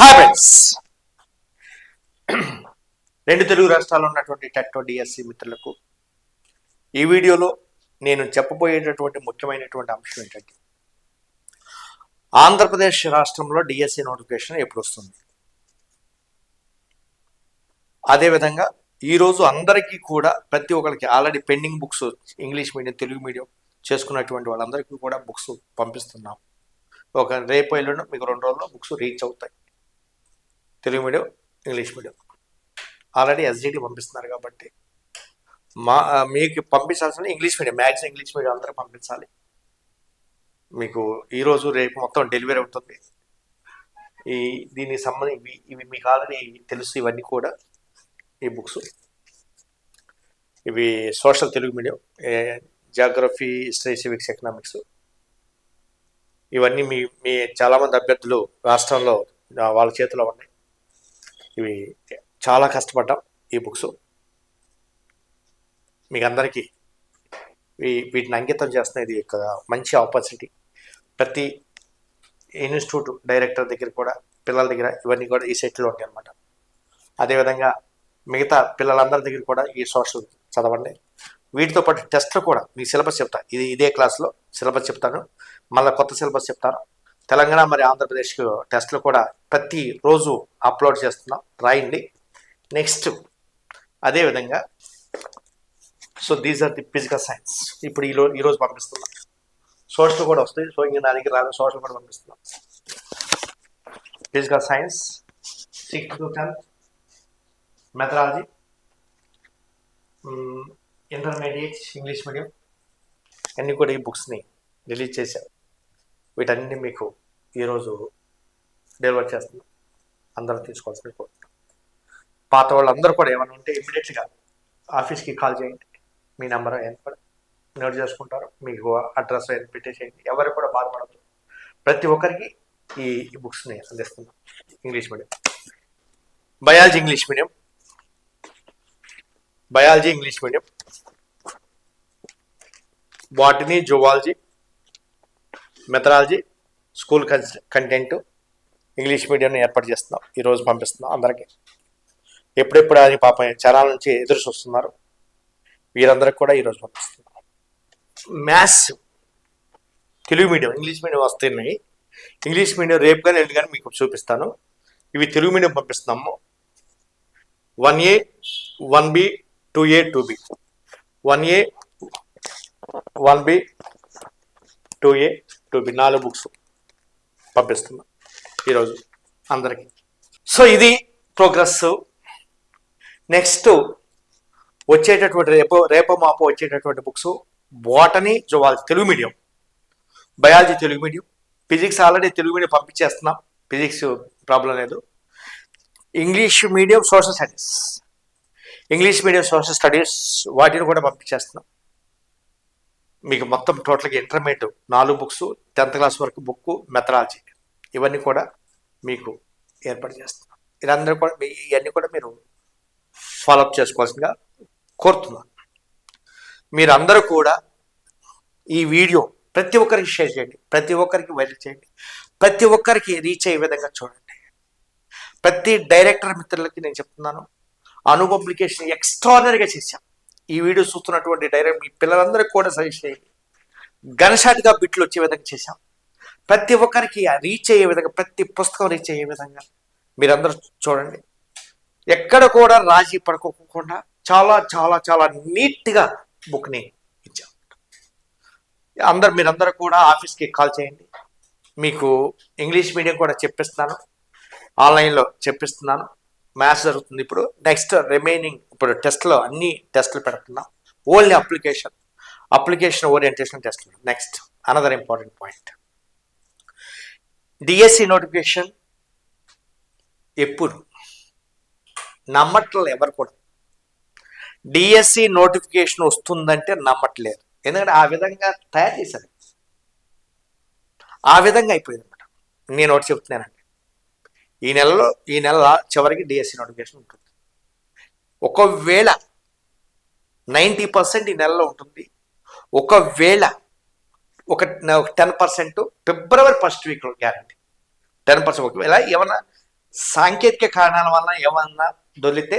Hi రెండు తెలుగు రాష్ట్రాల్లో ఉన్నటువంటి టెట్టో డిఎస్సి మిత్రులకు ఈ వీడియోలో నేను చెప్పబోయేటటువంటి ముఖ్యమైనటువంటి అంశం ఏంటంటే ఆంధ్రప్రదేశ్ రాష్ట్రంలో డిఎస్సి నోటిఫికేషన్ ఎప్పుడు వస్తుంది? అదేవిధంగా ఈరోజు అందరికీ కూడా ప్రతి ఒక్కరికి already pending books English medium Telugu medium చేసుకున్నటువంటి వాళ్ళందరికీ కూడా బుక్స్ పంపిస్తున్నాం. ఒక రేపు ఎల్లుండి మీకు రెండు రోజుల్లో బుక్స్ రీచ్ అవుతాయి. Telugu medium English medium. Already SGT పంపిస్తున్నారు కాబట్టి. మా మీకు పంపించాల్సిన English medium. Maths English medium అందరూ పంపించాలి. మీకు ఈరోజు రేపు మొత్తం డెలివరీ అవుతుంది. ఈ దీనికి సంబంధించి ఇవి ఇవి మీకు ఆల్రెడీ తెలుసు ఇవన్నీ కూడా ఈ బుక్స్ ఇవి social Telugu medium geography history civics economics ఇవన్నీ మీ మీ చాలామంది అభ్యర్థులు రాష్ట్రంలో వాళ్ళ చేతిలో ఉన్నాయి. ఇవి చాలా కష్టపడ్డాం ఈ బుక్స్. మీకు అందరికీ వీటిని అంకితం చేస్తున్నది ఒక మంచి ఆపర్చునిటీ. ప్రతి ఇన్స్టిట్యూట్ డైరెక్టర్ దగ్గర కూడా పిల్లల దగ్గర ఇవన్నీ కూడా ఈ సెట్లో ఉంటాయి అనమాట అదేవిధంగా మిగతా పిల్లలందరి దగ్గర కూడా ఈ సోషల్ చదవండి. వీటితో పాటు టెస్ట్లు కూడా మీ సిలబస్ చెప్తాను ఇది ఇదే క్లాస్లో సిలబస్ చెప్తాను. మళ్ళీ కొత్త సిలబస్ చెప్తాను. తెలంగాణ మరి ఆంధ్రప్రదేశ్ టెస్ట్లు కూడా ప్రతి రోజు అప్లోడ్ చేస్తున్నాం. రాయండి. నెక్స్ట్ అదేవిధంగా so these are the physical science ఇప్పుడు ఈలో ఈరోజు పంపిస్తున్నాం. సోషల్ కూడా వస్తాయి. సో ఇంకా దానికి రాదు. సోషల్ కూడా పంపిస్తున్నాం. Physical science sixth to tenth methodology intermediate English medium అన్నీ కూడా ఈ బుక్స్ని రిలీజ్ చేశారు వీటన్ని మీకు ఈరోజు డెలివర్ చేస్తున్నాం అందరూ తీసుకోవాల్సిన కోరుతున్నాం. పాత వాళ్ళందరూ కూడా ఏమైనా ఉంటే ఇమ్మీడియట్గా ఆఫీస్కి కాల్ చేయండి. మీ నెంబర్ ఏం కూడా నోట్ చేసుకుంటారు. మీకు అడ్రస్ ఏం పెట్టేసేయండి. ఎవరు కూడా బాధపడద్దు. ప్రతి ఒక్కరికి ఈ ఈ బుక్స్ని అందిస్తున్నాం. English medium. Biology English medium. Biology English medium. Botany zoology. Methodology school content English medium ఏర్పాటు చేస్తున్నాం. ఈరోజు పంపిస్తున్నాం అందరికీ. ఎప్పుడెప్పుడు అని పాపం చరాల నుంచి ఎదురు చూస్తున్నారు. వీరందరికి కూడా ఈరోజు పంపిస్తున్నాం. Maths Telugu medium English medium వస్తున్నాయి. ఇంగ్లీష్ మీడియం రేపు కానీ ఎల్లుండి కానీ మీకు చూపిస్తాను. ఇవి తెలుగు మీడియం పంపిస్తున్నాము. One A one B two A two B. One A one B two A two B నాలుగు బుక్స్ పంపిస్తున్నాం ఈరోజు అందరికీ. సో ఇది ప్రోగ్రెస్. నెక్స్ట్ వచ్చేటటువంటి రేపు రేపో మాపో వచ్చేటటువంటి books botany zoology Telugu medium. Biology Telugu medium. Physics already Telugu medium పంపించేస్తున్నాం. Physics problem లేదు. English medium social studies. English medium social studies వాటిని కూడా పంపించేస్తున్నాం. మీకు మొత్తం టోటల్గా ఇంటర్మీడియట్ నాలుగు బుక్స్ టెన్త్ క్లాస్ వరకు బుక్ మెథడాలజీ ఇవన్నీ కూడా మీకు ఏర్పాటు చేస్తున్నాం. ఇదందరూ కూడా మీ ఇవన్నీ కూడా మీరు ఫాలోఅప్ చేసుకోవాల్సిందిగా కోరుతున్నాను మీరందరూ కూడా ఈ వీడియో ప్రతి ఒక్కరికి షేర్ చేయండి ప్రతి ఒక్కరికి వైరల్ చేయండి ప్రతి ఒక్కరికి రీచ్ అయ్యే విధంగా చూడండి. ప్రతి డైరెక్టర్ మిత్రులకి నేను చెప్తున్నాను అను పబ్లికేషన్ ఎక్స్ట్రానరీగా చేశాం. ఈ వీడియో చూస్తున్నటువంటి డైరెక్ట్ మీ పిల్లలందరికీ కూడా సజెస్ట్ చేయండి గన్షాట్గా బిట్లు వచ్చే విధంగా చేశాం. ప్రతి ఒక్కరికి రీచ్ అయ్యే విధంగా ప్రతి పుస్తకం రీచ్ అయ్యే విధంగా మీరందరూ చూడండి. ఎక్కడ కూడా రాజీ పడుకోకుండా చాలా చాలా చాలా నీట్గా బుక్ని ఇచ్చాం. అందరు మీరందరూ కూడా ఆఫీస్కి కాల్ చేయండి. మీకు ఇంగ్లీష్ మీడియం కూడా చెప్పిస్తున్నాను. ఆన్లైన్లో చెప్పిస్తున్నాను. మ్యాథ్స్ జరుగుతుంది. ఇప్పుడు నెక్స్ట్ రిమైనింగ్ ఇప్పుడు టెస్ట్లో అన్ని టెస్ట్లు పెడుతున్నాం. ఓన్లీ అప్లికేషన్ అప్లికేషన్ ఓరియంటేషన్ టెస్ట్లు next another important point DSC notification ఎప్పుడు? నమ్మట్లేదు ఎవరు కూడా. డిఎస్సి నోటిఫికేషన్ వస్తుందంటే నమ్మట్లేదు. ఎందుకంటే ఆ విధంగా తయారు చేశారు. ఆ విధంగా అయిపోయింది అనమాట నేను ఒకటి చెప్తున్నానండి. ఈ నెలలో ఈ నెల చివరికి డిఎస్సి నోటిఫికేషన్ ఉంటుంది. ఒకవేళ నైంటీ పర్సెంట్ ఈ నెలలో ఉంటుంది. ఒకవేళ ఒక టెన్ పర్సెంట్ ఫిబ్రవరి ఫస్ట్ వీక్లో గ్యారంటీ. టెన్ పర్సెంట్ ఒకవేళ ఏమన్నా సాంకేతిక కారణాల వల్ల ఏమన్నా దొరికితే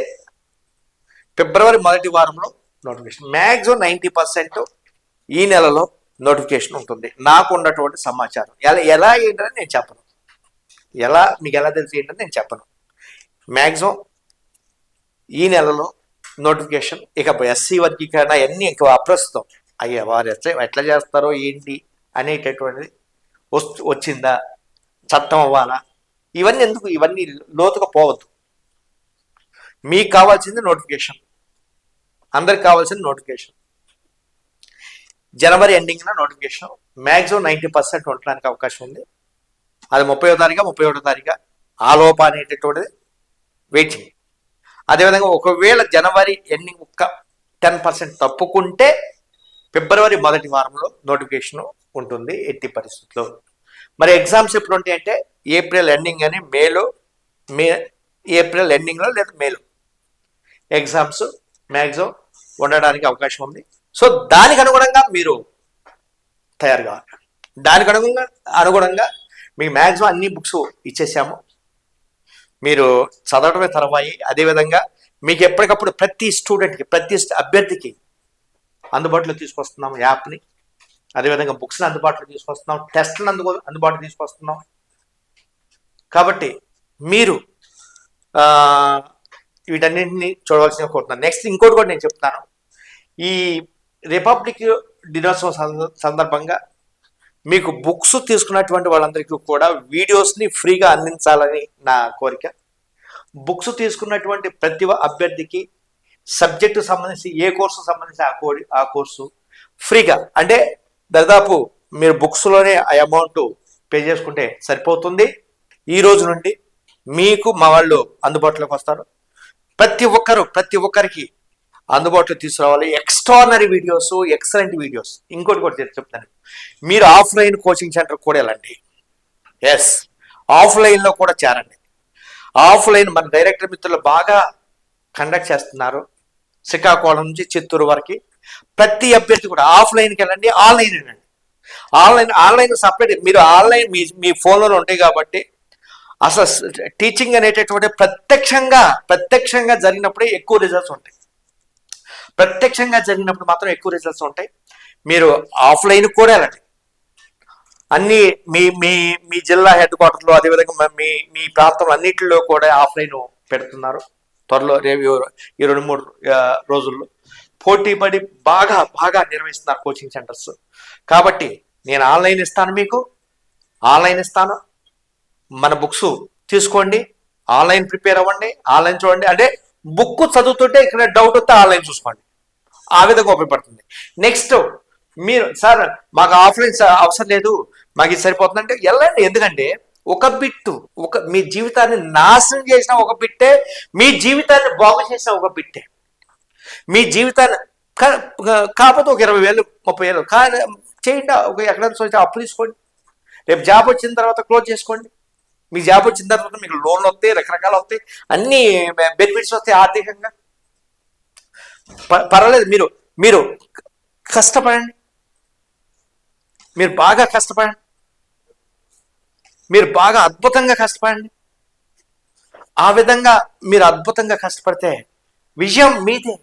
ఫిబ్రవరి మొదటి వారంలో నోటిఫికేషన్ మ్యాక్సిమం నైంటీ పర్సెంట్ ఈ నెలలో నోటిఫికేషన్ ఉంటుంది. నాకు ఉన్నటువంటి సమాచారం. ఎలా ఎలా ఏంటని నేను చెప్పను. ఎలా మీకు ఎలా తెలిసి ఏంటని నేను చెప్పను. మ్యాక్సిమం ఈ నెలలో నోటిఫికేషన్ ఇక ఎస్సీ వర్గీకరణ అన్నీ ఇంకా అప్రస్తుతం. అయ్యా వారు ఎట్లా ఎట్లా చేస్తారో ఏంటి అనేటటువంటిది వస్తు వచ్చిందా చట్టం అవ్వాలా? ఇవన్నీ ఎందుకు ఇవన్నీ లోతుగా పోవద్దు. మీకు కావాల్సింది నోటిఫికేషన్ అందరికి కావాల్సింది నోటిఫికేషన్ జనవరి ఎండింగ్లో నోటిఫికేషన్ మ్యాక్సిమం నైంటీ పర్సెంట్ ఉండడానికి అవకాశం ఉంది. అది ముప్పై తారీఖు ముప్పై ఒకటో తారీఖు ఆలోప అనేటటువంటిది చేయి. అదేవిధంగా ఒకవేళ జనవరి ఎన్ని ఒక్క టెన్ పర్సెంట్ తప్పుకుంటే ఫిబ్రవరి మొదటి వారంలో నోటిఫికేషన్ ఉంటుంది ఎట్టి పరిస్థితుల్లో. మరి ఎగ్జామ్స్ ఎప్పుడు ఉంటాయి అంటే ఏప్రిల్ ఎండింగ్ అని మేలో మే ఏప్రిల్ ఎండింగ్లో లేదా మేలో. ఎగ్జామ్స్ మ్యాక్సిమం ఉండడానికి అవకాశం ఉంది. సో దానికి అనుగుణంగా మీరు తయారు కావాలి. దానికి అనుగుణంగా అనుగుణంగా మీకు మ్యాక్సిమం అన్ని బుక్స్ ఇచ్చేసాము. మీరు చదవడమే తర్వాయి. అదేవిధంగా మీకు ఎప్పటికప్పుడు ప్రతి స్టూడెంట్కి ప్రతి అభ్యర్థికి అందుబాటులో తీసుకొస్తున్నాం యాప్ని అదేవిధంగా బుక్స్ని అందుబాటులో తీసుకొస్తున్నాం. టెస్ట్ని అందు అందుబాటులో తీసుకొస్తున్నాం. కాబట్టి మీరు వీటన్నింటినీ చూడవలసిన కోరుతున్నాను. నెక్స్ట్ ఇంకోటి కూడా నేను చెప్తాను ఈ రిపబ్లిక్ దినోత్సవం సందర్భంగా మీకు బుక్స్ తీసుకున్నటువంటి వాళ్ళందరికీ కూడా వీడియోస్ని ఫ్రీగా అందించాలని నా కోరిక. బుక్స్ తీసుకున్నటువంటి ప్రతి అభ్యర్థికి సబ్జెక్టు సంబంధించి ఏ కోర్సు సంబంధించి ఆ కో ఆ కోర్సు ఫ్రీగా అంటే దాదాపు మీరు బుక్స్లోనే ఆ అమౌంట్ పే చేసుకుంటే సరిపోతుంది. ఈ రోజు నుండి మీకు మా వాళ్ళు అందుబాటులోకి వస్తారు. ప్రతి ఒక్కరు ప్రతి ఒక్కరికి అందుబాటులో తీసుకురావాలి. ఎక్స్ట్రానరీ వీడియోస్ ఎక్సలెంట్ వీడియోస్ ఇంకోటి కూడా చెప్తాను. మీరు ఆఫ్లైన్ కోచింగ్ సెంటర్ కూడా వెళ్ళండి. ఎస్ ఆఫ్లైన్లో కూడా చేరండి. ఆఫ్లైన్ మన డైరెక్టర్ మిత్రులు బాగా కండక్ట్ చేస్తున్నారు. శ్రీకాకుళం నుంచి చిత్తూరు వరకు. ప్రతి అభ్యర్థి కూడా ఆఫ్లైన్కి వెళ్ళండి ఆన్లైన్ వెళ్ళండి. ఆన్లైన్ ఆన్లైన్ సపరేట్ మీరు ఆన్లైన్ మీ మీ ఫోన్లో ఉంటాయి కాబట్టి అసలు టీచింగ్ అనేటటువంటి ప్రత్యక్షంగా ప్రత్యక్షంగా జరిగినప్పుడే ఎక్కువ రిజల్ట్స్ ఉంటాయి. ప్రత్యక్షంగా జరిగినప్పుడు మాత్రం ఎక్కువ రిజల్ట్స్ ఉంటాయి. మీరు ఆఫ్లైన్ కూడా వెళ్ళండి. అన్ని మీ మీ మీ జిల్లా హెడ్ క్వార్టర్లో అదేవిధంగా మీ మీ ప్రాంతం అన్నిటిలో కూడా ఆఫ్లైన్ పెడుతున్నారు. త్వరలో రేపు ఈ రెండు మూడు రోజుల్లో. పోటీ పడి బాగా బాగా నిర్వహిస్తున్నారు కోచింగ్ సెంటర్స్ కాబట్టి నేను ఆన్లైన్ ఇస్తాను మీకు. ఆన్లైన్ ఇస్తాను. మన బుక్స్ తీసుకోండి. ఆన్లైన్ ప్రిపేర్ అవ్వండి. ఆన్లైన్ చూడండి. అంటే బుక్ చదువుతుంటే ఇక్కడ డౌట్ వస్తే ఆన్లైన్ చూసుకోండి. ఆ విధంగా ఉపయోగపడుతుంది నెక్స్ట్ మీరు సార్ మాకు ఆఫ్లైన్ అవసరం లేదు. మాకు ఇది సరిపోతుందంటే వెళ్ళండి. ఎందుకంటే ఒక బిట్టు ఒక మీ జీవితాన్ని నాశనం చేసిన ఒక బిట్టే మీ జీవితాన్ని బాగు చేసిన ఒక బిట్టే. మీ జీవితాన్ని కా- కాకపోతే ఒక ఇరవై వేలు ముప్పై వేలు కానీ చేయండి. ఒక ఎక్కడైనా సొంత అప్పు తీసుకోండి. రేపు జాబ్ వచ్చిన తర్వాత క్లోజ్ చేసుకోండి. మీ జాబ్ వచ్చిన తర్వాత మీకు లోన్లు వస్తాయి రకరకాలు వస్తాయి. అన్ని బెనిఫిట్స్ వస్తాయి ఆర్థికంగా. పర్వాలేదు మీరు మీరు కష్టపడండి. మీరు బాగా కష్టపడండి. మీరు బాగా అద్భుతంగా కష్టపడండి. ఆ విధంగా మీరు అద్భుతంగా కష్టపడితే విజయం మీదే.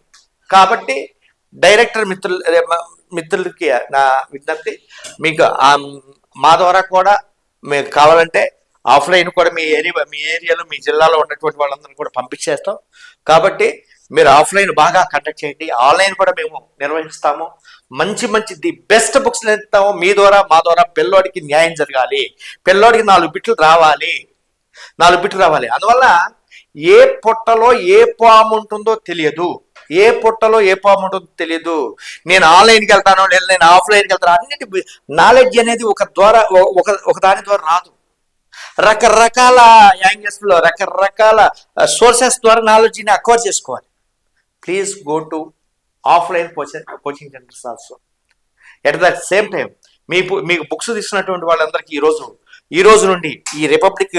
కాబట్టి డైరెక్టర్ మిత్రులు మిత్రులకి నా విజ్ఞప్తి మీకు మా ద్వారా కూడా మీకు కావాలంటే ఆఫ్లైన్ కూడా మీ ఏరియా మీ ఏరియాలో మీ జిల్లాలో ఉన్నటువంటి వాళ్ళందరినీ కూడా పంపించేస్తాం. కాబట్టి మీరు ఆఫ్లైన్ బాగా కండక్ట్ చేయండి. ఆన్లైన్ కూడా మేము నిర్వహిస్తాము. మంచి మంచి ది బెస్ట్ బుక్స్ నేర్పుతాము మీ ద్వారా మా ద్వారా పిల్లోడికి న్యాయం జరగాలి. పిల్లోడికి నాలుగు బిట్లు రావాలి. నాలుగు బిట్లు రావాలి. అందువల్ల ఏ పొట్టలో ఏ పాము ఉంటుందో తెలియదు. ఏ పొట్టలో ఏ పాము ఉంటుందో తెలియదు. నేను ఆన్లైన్కి వెళ్తాను లేదా నేను ఆఫ్లైన్కి వెళ్తాను అన్నిటి నాలెడ్జ్ అనేది ఒక ద్వారా ఒక ఒక దాని ద్వారా రాదు. రకరకాల యాంగిల్స్లో రకరకాల సోర్సెస్ ద్వారా నాలెడ్జ్ని అక్వైర్ చేసుకోవాలి. Please go to offline coaching coaching centres also at the same time మీ మీకు బుక్స్ తీసుకున్నటువంటి వాళ్ళందరికీ ఈరోజు ఈ రోజు నుండి ఈ రిపబ్లిక్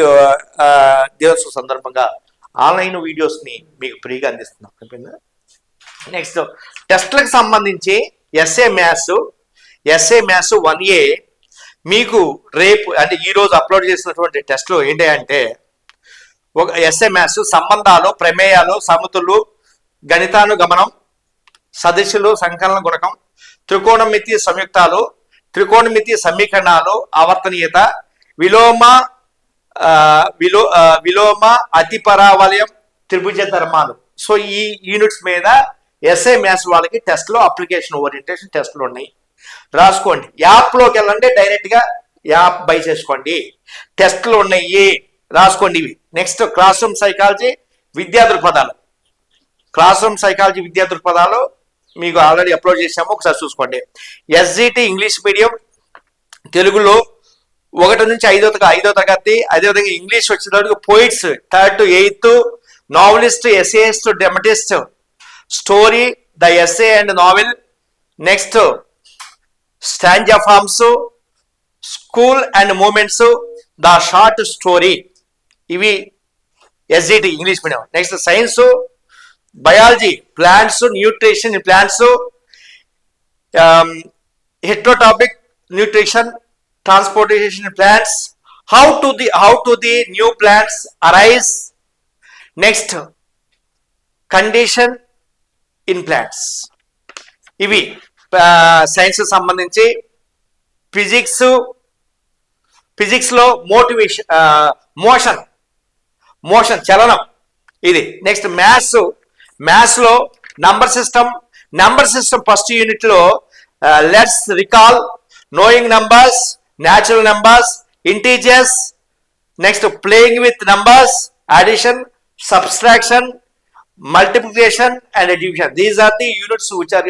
ఆ, దినోత్సవం సందర్భంగా ఆన్లైన్ వీడియోస్ని మీకు ఫ్రీగా అందిస్తున్నాం. నెక్స్ట్ టెస్ట్లకు సంబంధించి SA maths SA maths one A మీకు రేపు అంటే ఈరోజు అప్లోడ్ చేసినటువంటి టెస్ట్లు ఏంటి అంటే ఒక ఎస్ఏ మ్యాథ్స్ సంబంధాలు ప్రమేయాలు సమతులు గణితానుగమనం సదస్సులు సంకలన గుణకం త్రికోణమితి సంయుక్తాలు త్రికోణమితి సమీకరణాలు ఆవర్తనీయత విలోమ విలో విలోమ అతిపరావలయం త్రిభుజ ధర్మాలు. సో ఈ యూనిట్స్ మీద ఎస్ఐ మ్యాథ్స్ వాళ్ళకి టెస్ట్లో అప్లికేషన్ ఓరియంటేషన్ టెస్ట్లు ఉన్నాయి. రాసుకోండి. యాప్లోకి వెళ్ళండి డైరెక్ట్గా యాప్ బై చేసుకోండి. టెస్ట్లు ఉన్నాయి. రాసుకోండి ఇవి. నెక్స్ట్ క్లాస్ రూమ్ సైకాలజీ విద్యా దృక్పథాలు. క్లాస్ రూమ్ సైకాలజీ విద్యా దృక్పథాలు మీకు ఆల్రెడీ అప్లోడ్ చేసాము ఒకసారి చూసుకోండి. ఎస్జిటి ఇంగ్లీష్ మీడియం తెలుగులో ఒకటి నుంచి ఐదో తరగతి ఐదో తరగతి అదేవిధంగా ఇంగ్లీష్ వచ్చేటప్పుడు poets third to eighth novelist essayist dramatist story the essay and novel next stanza forms school and moments the short story ఇవి SGT English medium next science biology plants nutrition plants um, heterotrophic nutrition transportation plants. How to the how to the new plants arise next condition in plants ఇవి uh, science సంబంధించి physics ఫిజిక్స్లో motivation motion motion చలనం. ఇది next maths మ్యాథ్స్లో number system number system first యూనిట్లో let's recall knowing numbers natural numbers integers next playing with numbers addition subtraction multiplication and education these are the units which are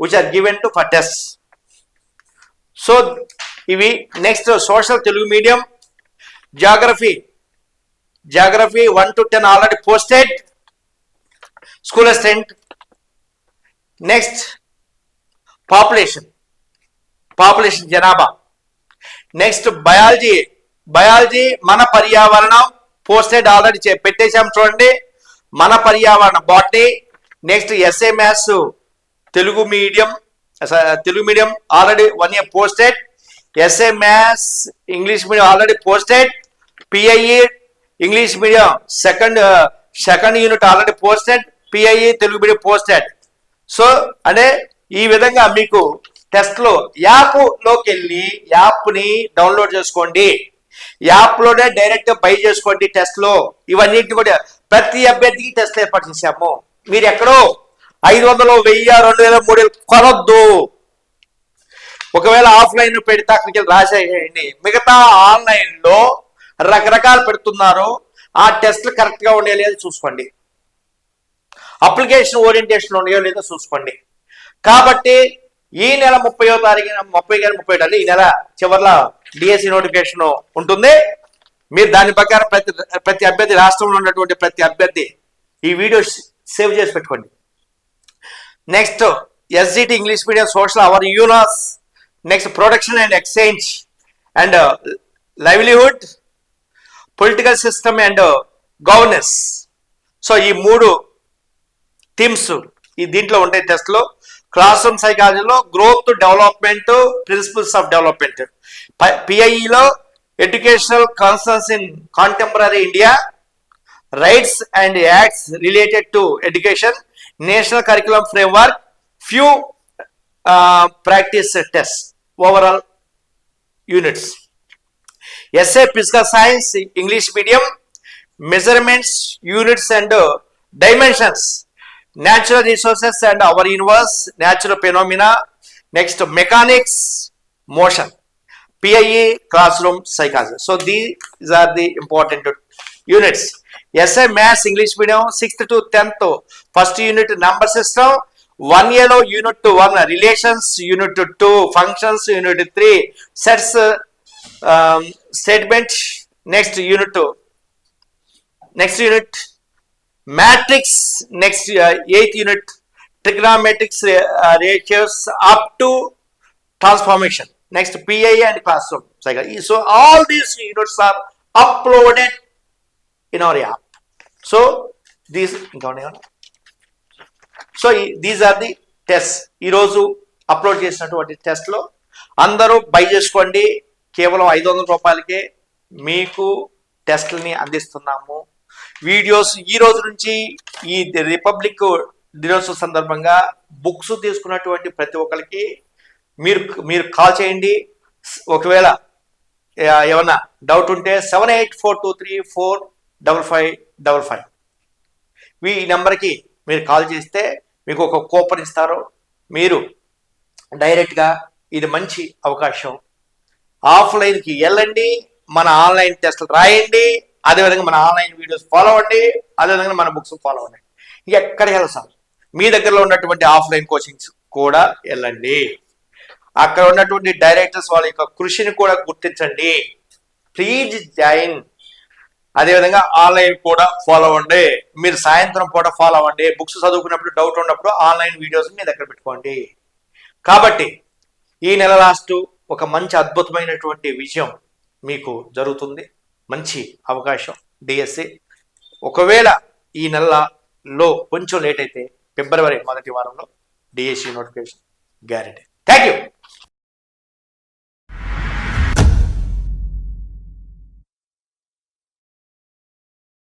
which are given to for tests. So ఇవి next social Telugu medium geography geography one to ten already posted school assistant. Next population population జనాభా. Next biology biology మన పర్యావరణం posted already పెట్టేశాం చూడండి. మన పర్యావరణ botany next SA maths Telugu medium Telugu medium already one year posted SA maths English medium already posted PIE English medium second second unit already posted PIE Telugu medium posted so అంటే ఈ విధంగా మీకు టెస్ట్లో యాప్లోకి వెళ్ళి యాప్ని download చేసుకోండి. యాప్లోనే direct by చేసుకోండి టెస్ట్లో ఇవన్నీ కూడా ప్రతి అభ్యర్థికి టెస్ట్ ఏర్పాటు చేశాము. మీరు ఎక్కడో ఐదు వందలు వెయ్యి రెండు వేల మూడు వేలు కొనొద్దు. ఒకవేళ ఆఫ్లైన్ పెడితే అక్కడికి వెళ్ళి రాసేయండి. మిగతా ఆన్లైన్లో రకరకాలు పెడుతున్నారు. ఆ టెస్ట్లు కరెక్ట్గా ఉండే లేదో చూసుకోండి. అప్లికేషన్ ఓరియంటేషన్ ఉన్నాయో లేదో చూసుకోండి. కాబట్టి ఈ నెల ముప్పయో తారీఖున ముప్పై కానీ ముప్పై ఏడు ఈ నెల చివరిలో డిఎస్సి నోటిఫికేషన్ ఉంటుంది. మీరు దాని ప్రకారం ప్రతి ప్రతి అభ్యర్థి రాష్ట్రంలో ఉన్నటువంటి ప్రతి అభ్యర్థి ఈ వీడియో సేవ్ చేసి పెట్టుకోండి. Next SGT English medium social our units next production and exchange and livelihood political system and governance so ఈ మూడు థీమ్స్ ఈ దీంట్లో ఉంటాయి టెస్ట్లో క్లాస్ రూమ్ సైకాలజీలో growth development principles of development పిఐఈలో educational concerns in contemporary India rights and acts related to education national curriculum framework few practice test overall units SA physical science English medium measurements units and dimensions natural resources and our universe, natural phenomena. Next, mechanics, motion, PIE, classroom, psychology. So, these are the important units. Yes, SI Mass English video 6th to 10th, first unit number system, 1 yellow unit to 1 relations, unit to 2 functions, unit 3 sets, um, statement, next unit to next unit matrix next eighth unit trigonometric ratios up to transformation next PI and classroom so all these units are uploaded in our app so these ఇంకా so these are the test ఈరోజు upload చేసినటువంటి టెస్ట్లో అందరూ by చేసుకోండి. కేవలం ఐదు వందల రూపాయలకే మీకు టెస్ట్ని అందిస్తున్నాము. వీడియోస్ ఈ రోజు నుంచి ఈ రిపబ్లిక్ దినోత్సవ సందర్భంగా బుక్స్ తీసుకున్నటువంటి ప్రతి ఒక్కరికి మీరు మీరు కాల్ చేయండి. ఒకవేళ ఏమన్నా డౌట్ ఉంటే seven eight four two three four double five double five. ఈ నెంబర్కి మీరు కాల్ చేస్తే మీకు ఒక కూపన్ ఇస్తారు. మీరు డైరెక్ట్గా ఇది మంచి అవకాశం. ఆఫ్లైన్కి వెళ్ళండి మన ఆన్లైన్ టెస్ట్లు రాయండి. అదేవిధంగా మన ఆన్లైన్ వీడియోస్ ఫాలో అవ్వండి అదేవిధంగా మన బుక్స్ ఫాలో అవ్వండి. ఎక్కడికి వెళ్ళాలి సార్? మీ దగ్గరలో ఉన్నటువంటి ఆఫ్లైన్ కోచింగ్స్ కూడా వెళ్ళండి. అక్కడ ఉన్నటువంటి డైరెక్టర్స్ వాళ్ళ యొక్క కృషిని కూడా గుర్తించండి. Please join. అదేవిధంగా ఆన్లైన్ కూడా ఫాలో అవ్వండి. మీరు సాయంత్రం పూట ఫాలో అవ్వండి. బుక్స్ చదువుకున్నప్పుడు డౌట్ ఉన్నప్పుడు ఆన్లైన్ వీడియోస్ మీ దగ్గర పెట్టుకోండి. కాబట్టి ఈ నెల లాస్ట్ ఒక మంచి అద్భుతమైనటువంటి విజయం మీకు జరుగుతుంది. మంచి అవకాశం. డిఎస్సి ఒకవేళ ఈ నెలలో కొంచెం లేట్ అయితే ఫిబ్రవరి మొదటి వారంలో DSC notification guarantee. Thank you